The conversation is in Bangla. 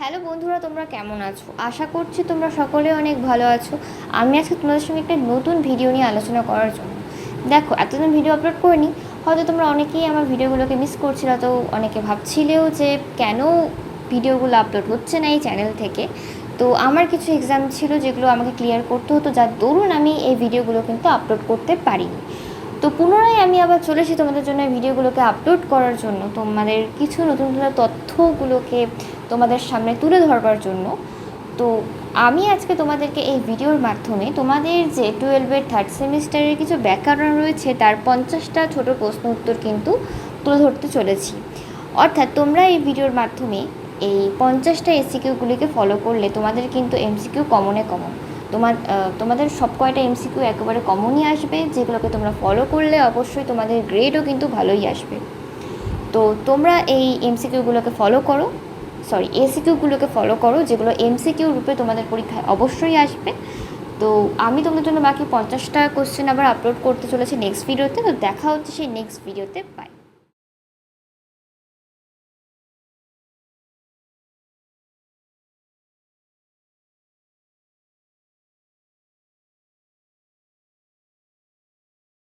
হ্যালো বন্ধুরা, তোমরা কেমন আছো? আশা করছি তোমরা সকলে অনেক ভালো আছো। আমি আজকে তোমাদের সঙ্গে একটা নতুন ভিডিও নিয়ে আলোচনা করার জন্য। দেখো, এতদিন ভিডিও আপলোড করিনি। হয়তো তোমরা অনেকেই আমার ভিডিওগুলোকে মিস করছিলে তো অনেকে ভাবছিলেও যে কেন ভিডিওগুলো আপলোড হচ্ছে না এই চ্যানেল থেকে। তো আমার কিছু এক্সাম ছিল যেগুলো আমাকে ক্লিয়ার করতে হতো যার দরুন আমি এই ভিডিওগুলো কিন্তু আপলোড করতে পারিনি। তো পুনরায় আমি আবার চলে এসেছি তোমাদের জন্য ভিডিওগুলোকে আপলোড করার জন্য। তোমাদের কিছু নতুন নতুন তথ্যগুলোকে তোমাদের সামনে তুলে ধরবার জন্য। তো আমি আজকে তোমাদেরকে এই ভিডিওর মাধ্যমে তোমাদের যে টুয়েলভের থার্ড সেমিস্টারের কিছু ব্যাকরণ রয়েছে, তার পঞ্চাশটা ছোট প্রশ্ন উত্তর কিন্তু তুলে ধরতে চলেছি। অর্থাৎ তোমরা এই ভিডিওর মাধ্যমে এই পঞ্চাশটা এসিকিউগুলিকে ফলো করলে তোমাদের কিন্তু এমসিকিউ কমনে কমন। তোমার তোমাদের সব কয়টা এমসিকিউ একেবারে কমনই আসবে, যেগুলোকে তোমরা ফলো করলে অবশ্যই তোমাদের গ্রেডও কিন্তু ভালোই আসবে। তো তোমরা এই এমসিকিউগুলোকে ফলো করো সরি এসিকিউগুলোকে ফলো করো, যেগুলো এমসিকিউ রূপে তোমাদের পরীক্ষায় অবশ্যই আসবে। তো আমি তোমাদের জন্য বাকি পঞ্চাশটা কোশ্চেন আবার আপলোড করতে চলেছি নেক্সট ভিডিওতে তো। দেখা হচ্ছে সেই নেক্সট ভিডিওতে বাই